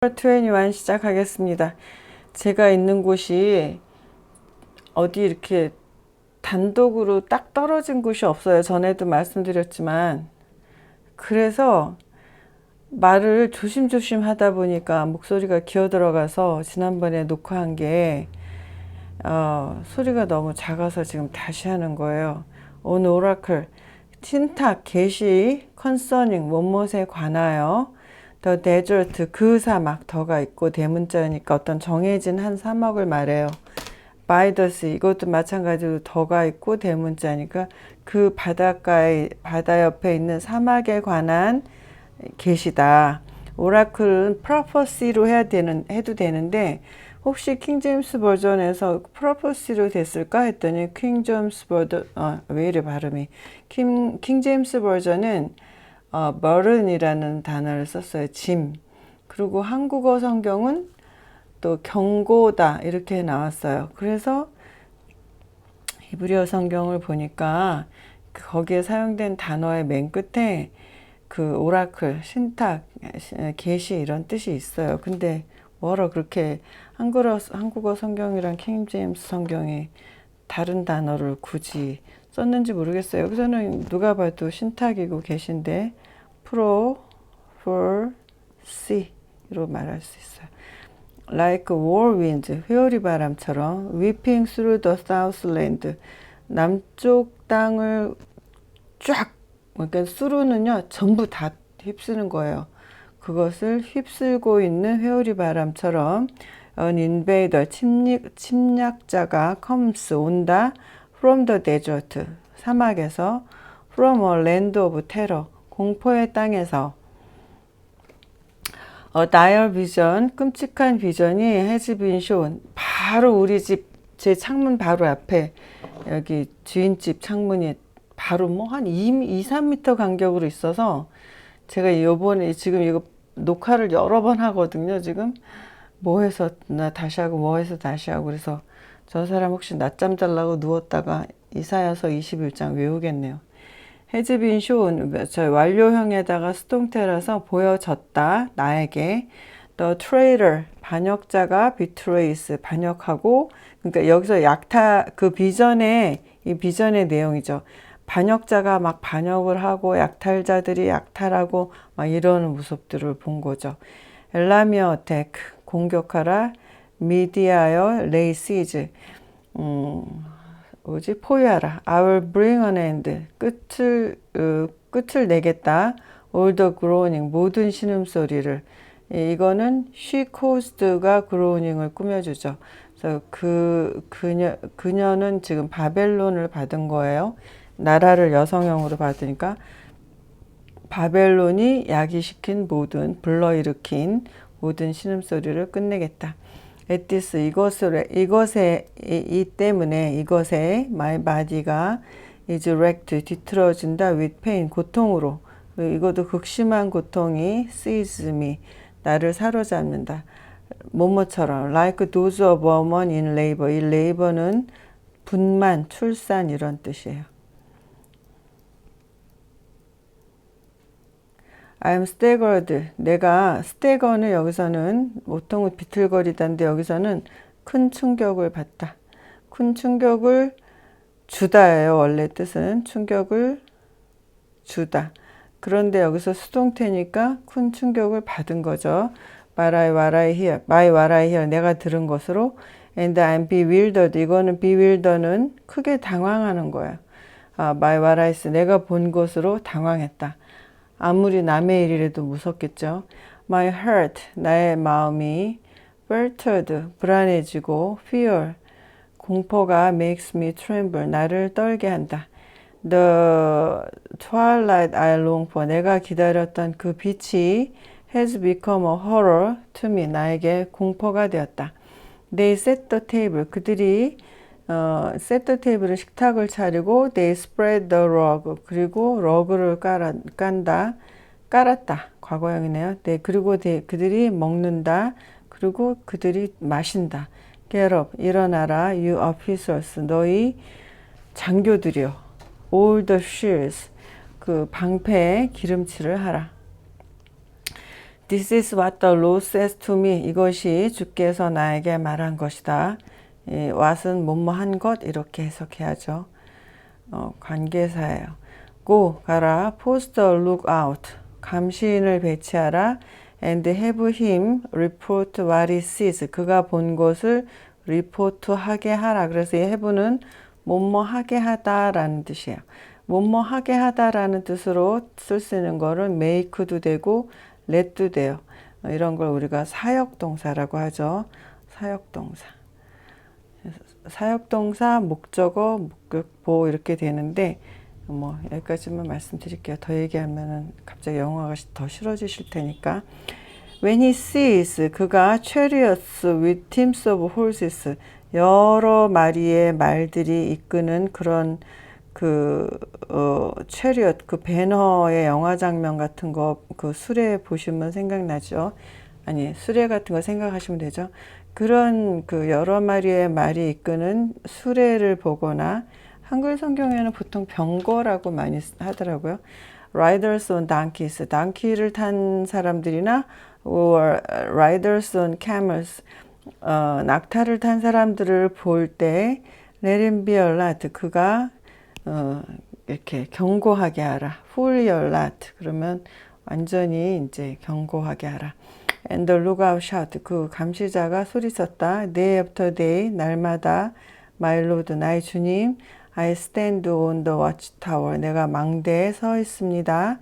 21 시작하겠습니다. 제가 있는 곳이 어디 이렇게 단독으로 딱 떨어진 곳이 없어요. 전에도 말씀드렸지만. 그래서 말을 조심조심 하다 보니까 목소리가 기어 들어가서 지난번에 녹화한 게 어, 소리가 너무 작아서 지금 다시 하는 거예요. 오늘 오라클 틴탁 계시 컨서닝 못못에 관하여 더 데저트 그 사막 더가 있고 대문자니까 어떤 정해진 한 사막을 말해요. 바이더스 이것도 마찬가지로 더가 있고 대문자니까 그 바닷가에 바다 옆에 있는 사막에 관한 계시다. 오라클은 프로퍼시로 해야 되는 해도 되는데 혹시 킹 제임스 버전에서 프로퍼시로 됐을까 했더니 킹 제임스 버전 어, 왜 이래 발음이 킹 킹 제임스 버전은 어, 버른이라는 단어를 썼어요. 짐. 그리고 한국어 성경은 또 경고다 이렇게 나왔어요. 그래서 히브리어 성경을 보니까 거기에 사용된 단어의 맨 끝에 그 오라클, 신탁, 계시 이런 뜻이 있어요. 근데 뭐라 그렇게 한국어, 한국어 성경이랑 킹 제임스 성경이 다른 단어를 굳이 썼는지 모르겠어요. 여기서는 누가 봐도 신탁이고 계신데 프로, for, see로 말할 수 있어요. Like whirlwind, 회오리 바람처럼 whipping through the southland, 남쪽 땅을 쫙, 그러니까 수루는요 전부 다 휩쓰는 거예요. 그것을 휩쓸고 있는 회오리 바람처럼 an invader, 침략, 침략자가 comes, 온다 from the desert, 사막에서 from a land of terror, 공포의 땅에서 어, dire vision, 끔찍한 비전이 shown. 바로 우리 집, 제 창문 바로 앞에 여기 주인집 창문이 바로 뭐 한 2, 2, 3m 간격으로 있어서 제가 요번에 지금 이거 녹화를 여러 번 하거든요. 지금 뭐 해서 나 다시 하고 뭐 해서 다시 하고 그래서 저 사람 혹시 낮잠 자려고 누웠다가 이사야서 21장 외우겠네요. 해즈빈 쇼는 저 완료형에다가 수동태라서 보여졌다 나에게 the traitor 반역자가 betrays 반역하고 그러니까 여기서 약타 그 비전의 이 비전의 내용이죠. 반역자가 막 반역을 하고 약탈자들이 약탈하고 막 이러는 모습들을 본 거죠. 엘라미어 어택 공격하라 미디아여 레이시즈 음, 뭐지 포위하라. I will bring an end. 끝을 어, 끝을 내겠다. All the groaning 모든 신음 소리를 이거는 she caused가 groaning을 꾸며주죠. 그래서 그 그녀 그녀는 지금 바벨론을 받은 거예요. 나라를 여성형으로 받으니까 바벨론이 야기시킨 모든 불러일으킨 모든 신음 소리를 끝내겠다. 에티스 이것을 이것에 이, 이 때문에 이것에 my body가 is wrecked 뒤틀어진다 with pain 고통으로. 이것도 극심한 고통이 seize me 나를 사로잡는다. 뭐뭐처럼 like those of women in labor. 이 labor는 분만 출산 이런 뜻이에요. I'm staggered. 내가 stagger는 여기서는 보통은 비틀거리다인데 여기서는 큰 충격을 받다. 큰 충격을 주다예요. 원래 뜻은 충격을 주다. 그런데 여기서 수동태니까 큰 충격을 받은 거죠. But I what I hear, my what I hear, 내가 들은 것으로 and I'm bewildered. 이거는 bewilder는 크게 당황하는 거야. 아, my what I see, 내가 본 것으로 당황했다. 아무리 남의 일이라도 무섭겠죠. My heart, 나의 마음이 faltered, 불안해지고 fear, 공포가 makes me tremble, 나를 떨게 한다. The twilight I long for, 내가 기다렸던 그 빛이 has become a horror to me, 나에게 공포가 되었다. They set the table, 그들이 어, 세트 테이블을 식탁을 차리고 they spread the rug 그리고 러그를 깔아, 깐다 깔았다 과거형이네요. 네 그리고 they, 그들이 먹는다 그리고 그들이 마신다. Get up 일어나라 you officers 너희 장교들이여 all the shields 그 방패에 기름칠을 하라. This is what the Lord says to me. 이것이 주께서 나에게 말한 것이다. 이 what은 뭐뭐 한 것 이렇게 해석해야죠. 어, 관계사예요. Go 가라. Post a look out. 감시인을 배치하라. And have him report what he sees. 그가 본 것을 리포트하게 하라. 그래서 이 have는 뭐뭐 하게 하다라는 뜻이에요. 뭐뭐 하게 하다라는 뜻으로 쓸 수 있는 거를 make도 되고 let도 돼요. 어, 이런 걸 우리가 사역동사라고 하죠. 사역동사. 사역동사, 목적어, 목격보 이렇게 되는데 뭐 여기까지만 말씀드릴게요. 더 얘기하면은 갑자기 영어가 더 싫어지실 테니까. When he sees 그가 chariots with teams of horses 여러 마리의 말들이 이끄는 그런 그 어, 체리엇 그 배너의 영화 장면 같은 거 그 수레 보시면 생각나죠? 아니 수레 같은 거 생각하시면 되죠. 그런 그 여러 마리의 말이 이끄는 수레를 보거나 한글 성경에는 보통 병거라고 많이 하더라고요. Riders on donkeys, 단키를 탄 사람들이나 or riders on camels, 어, 낙타를 탄 사람들을 볼때 alert, 그가 어, 이렇게 경고하게 하라. alert. 그러면 완전히 이제 경고하게 하라. And the lookout shout. 그 감시자가 소리쳤다. Day after day, 날마다 My Lord, 나의 주님, I stand on the watchtower. 내가 망대에 서 있습니다.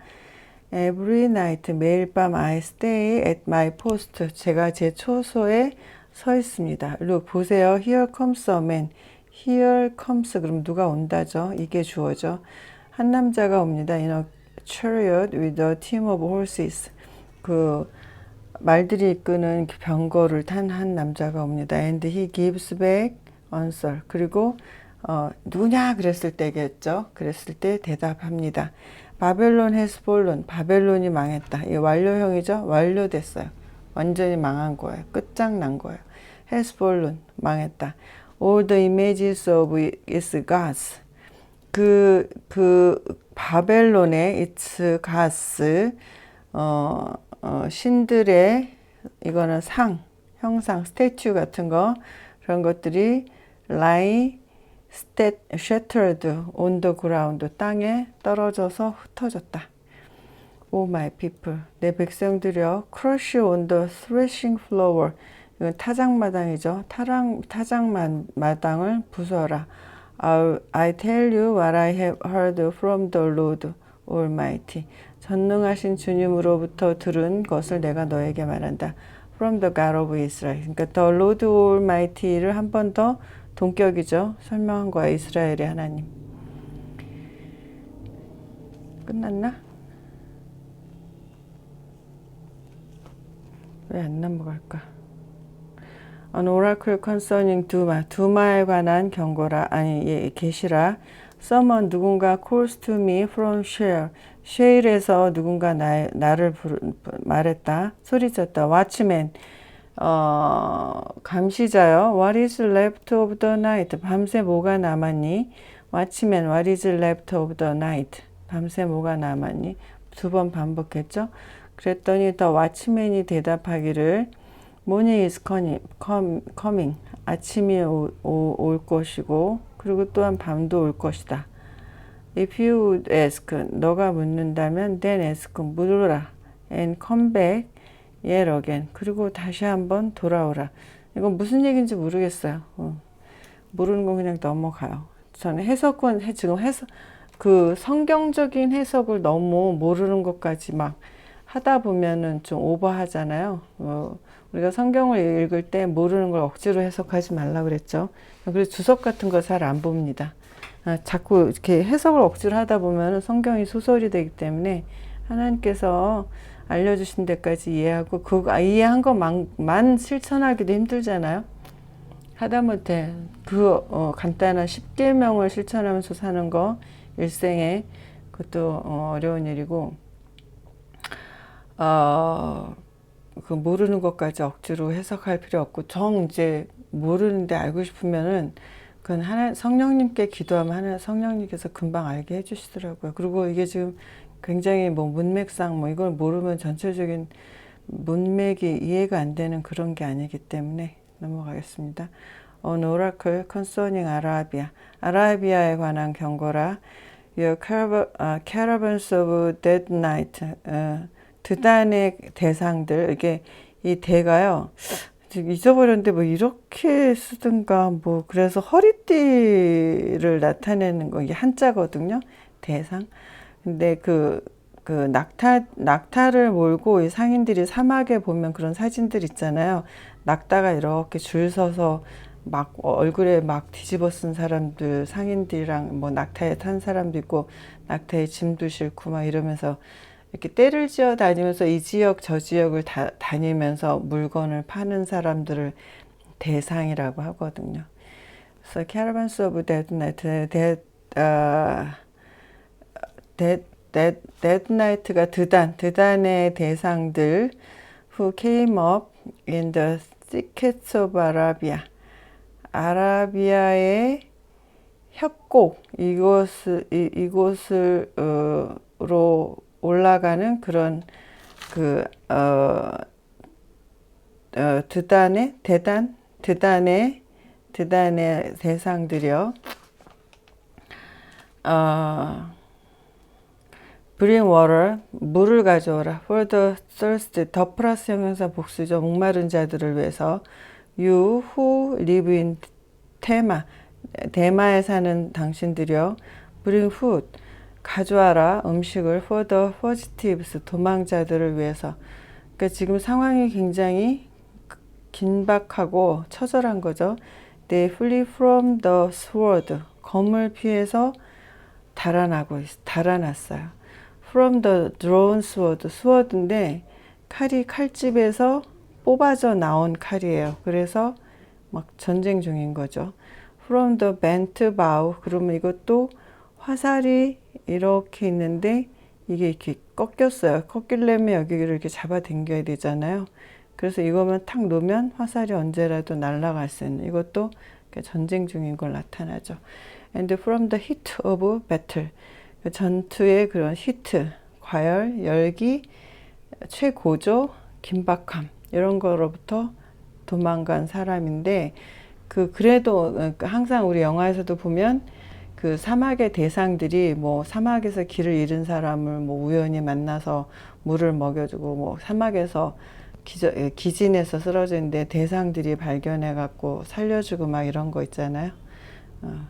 Every night, 매일 밤 I stay at my post. 제가 제 초소에 서 있습니다. Look, 보세요. Here comes a man. Here comes. 그럼 누가 온다죠? 이게 주어죠. 한 남자가 옵니다. In a chariot with a team of horses. 그 말들이 이끄는 병거를 탄 한 남자가 옵니다. And he gives back answer. 그리고 어, 누구냐 그랬을 때겠죠. 그랬을 때 대답합니다. 바벨론 fallen. 바벨론이 망했다. 이 완료형이죠. 완료됐어요. 완전히 망한 거예요. 끝장난 거예요. fallen. 망했다. All the images of its gods. 그, 그, 바벨론의 its gods, 어, 어, 신들의, 이거는 상, 형상, 스태츄 같은 거, 그런 것들이 lie shattered on the ground, 땅에 떨어져서 흩어졌다. O my people, 내 백성들여, on the threshing floor. 이건 타작마당이죠. 타랑, 타작마당을 부숴라. I tell you what I have heard from the Lord Almighty. 전능하신 주님으로부터 들은 것을 내가 너에게 말한다. From the God of Israel. 그러니까 the Lord Almighty를 한 번 더 동격이죠. 설명한 거야. 이스라엘의 하나님. 끝났나? 왜 안 넘어갈까? An oracle concerning 두마. 두마에 관한 경고라. 아니, 예, 계시라. Someone 누군가 calls to me from shale. 쉐일에서 누군가 나, 나를 부르, 말했다. 소리쳤다. Watchman. 어, 감시자요. What is left of the night? 밤새 뭐가 남았니? Watchman, what is left of the night? 밤새 뭐가 남았니? 두 번 반복했죠. 그랬더니 더 왓치맨이 대답하기를 morning is coming. 아침이 오, 오, 올 것이고 그리고 또한 밤도 올 것이다. If you ask, 너가 묻는다면 then ask, 물으라. And come back yet again. 그리고 다시 한번 돌아오라. 이건 무슨 얘기인지 모르겠어요. 어. 모르는 건 그냥 넘어가요. 저는 해석은 지금 해석 그 성경적인 해석을 너무 모르는 것까지 막 하다 보면은 좀 오버하잖아요. 어, 우리가 성경을 읽을 때 모르는 걸 억지로 해석하지 말라 그랬죠. 그래서 주석 같은 거 잘 안 봅니다. 아, 자꾸 이렇게 해석을 억지로 하다 보면 성경이 소설이 되기 때문에 하나님께서 알려주신 데까지 이해하고 그 이해한 것만 실천하기도 힘들잖아요. 하다못해 그 어, 간단한 10계명을 실천하면서 사는 거 일생에 그것도 어, 어려운 일이고 어, 그 모르는 것까지 억지로 해석할 필요 없고 정 이제 모르는데 알고 싶으면은 그건 하나 성령님께 기도하면 하나 성령님께서 금방 알게 해주시더라고요. 그리고 이게 지금 굉장히 뭐 문맥상 뭐 이걸 모르면 전체적인 문맥이 이해가 안 되는 그런 게 아니기 때문에 넘어가겠습니다. On Oracle Concerning Arabia. 아라비아에 관한 경고라. Your 아, caravans of dead night. 어, 드단의 대상들. 이게 이 대가요. 잊어버렸는데 뭐 이렇게 쓰든가 뭐 그래서 허리띠를 나타내는 거 이게 한자거든요. 대상. 근데 그, 그 낙타, 낙타를 몰고 이 상인들이 사막에 보면 그런 사진들 있잖아요. 낙타가 이렇게 줄 서서 막 얼굴에 막 뒤집어 쓴 사람들, 상인들이랑 뭐 낙타에 탄 사람도 있고 낙타에 짐도 싣고 막 이러면서 이렇게 때를 지어 다니면서 이 지역 저 지역을 다, 다니면서 물건을 파는 사람들을 대상이라고 하거든요. 그래서 Dead, Dead, Dead Night가 드단, 드단의 대상들 who came up in the thickets of Arabia. 아라비아의 협곡 이곳을 이, 이곳을 어, 로 올라가는 그런 그 어, 어, 드단의 대단 드단의 드단의 대상들이요. 어, bring water 물을 가져오라. For the thirsty 더 플러스 형용사 복수죠. 목마른 자들을 위해서. You who live in 테마 대마에 사는 당신들이여 bring food 가져와라 음식을 for the fugitives 도망자들을 위해서 그러니까 지금 상황이 굉장히 긴박하고 처절한 거죠. They flee from the sword 검을 피해서 달아나고 있, 달아났어요. From the drawn sword sword인데 칼이 칼집에서 뽑아져 나온 칼이에요. 그래서 막 전쟁 중인 거죠. From the bent bow 그러면 이것도 화살이 이렇게 있는데 이게 이렇게 꺾였어요. 꺾이려면 여기를 이렇게 잡아 당겨야 되잖아요. 그래서 이거만 탁 놓으면 화살이 언제라도 날아갈 수 있는 이것도 전쟁 중인 걸 나타나죠. And from the heat of battle 그 전투의 그런 히트, 과열, 열기, 최고조, 긴박함 이런 거로부터 도망간 사람인데 그 그래도 항상 우리 영화에서도 보면 그 사막의 대상들이 뭐 사막에서 길을 잃은 사람을 뭐 우연히 만나서 물을 먹여주고 뭐 사막에서 기저, 기진에서 쓰러져 있는데 대상들이 발견해 갖고 살려주고 막 이런 거 있잖아요. 어.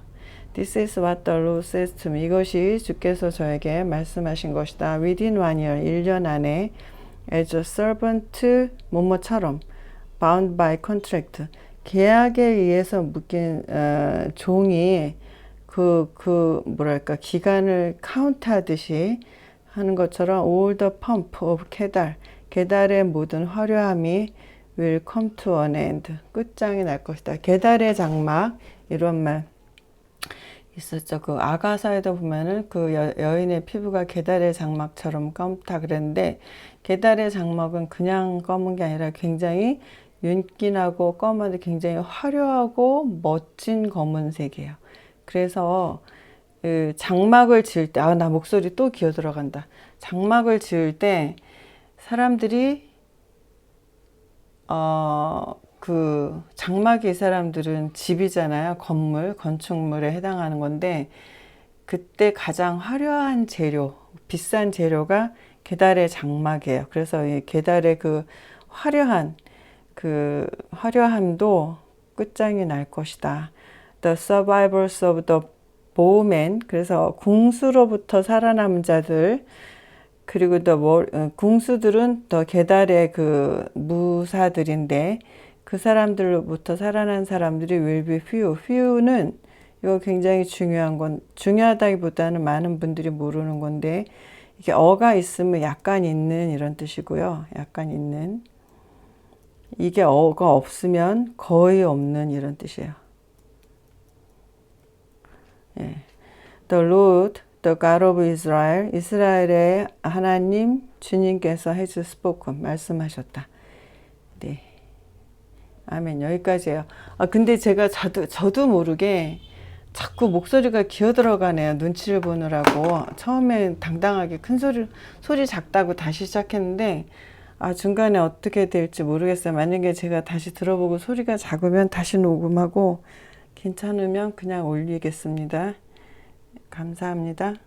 This is what the Lord says to me. 이것이 주께서 저에게 말씀하신 것이다. Within one year, 1년 안에 as a servant 뭐뭐처럼 bound by contract 계약에 의해서 묶인 어, 종이 그, 그, 뭐랄까, 기간을 카운트하듯이 하는 것처럼 all the pump of 계달, 계달의 모든 화려함이 will come to an end. 끝장이 날 것이다. 계달의 장막, 이런 말 있었죠. 그 아가사에도 보면은 그 여, 여인의 피부가 계달의 장막처럼 검다 그랬는데, 계달의 장막은 그냥 검은 게 아니라 굉장히 윤기나고 검은데 굉장히 화려하고 멋진 검은색이에요. 그래서 그 장막을 지을 때, 아, 나 목소리 또 기어 들어간다. 장막을 지을 때 사람들이, 어, 그 장막이 이 사람들은 집이잖아요. 건물, 건축물에 해당하는 건데, 그때 가장 화려한 재료, 비싼 재료가 계달의 장막이에요. 그래서 이 계달의 그 화려한, 그 화려함도 끝장이 날 것이다. The survivors of the bowmen 그래서 궁수로부터 살아남은 자들 그리고 the war, 궁수들은 더 계달의 그 무사들인데 그 사람들로부터 살아난 사람들이 will be few. few는 이거 굉장히 중요한 건 중요하다기보다는 많은 분들이 모르는 건데 이게 어가 있으면 약간 있는 이런 뜻이고요. 약간 있는 이게 어가 없으면 거의 없는 이런 뜻이에요. 예. The Lord, the God of Israel, 이스라엘의 하나님 주님께서 has spoken 말씀하셨다. 네. 아멘. 여기까지예요. 아 근데 제가 저도 저도 모르게 자꾸 목소리가 기어 들어가네요. 눈치를 보느라고 처음에 당당하게 큰 소리 소리 작다고 다시 시작했는데 아 중간에 어떻게 될지 모르겠어요. 만약에 제가 다시 들어보고 소리가 작으면 다시 녹음하고 괜찮으면 그냥 올리겠습니다. 감사합니다.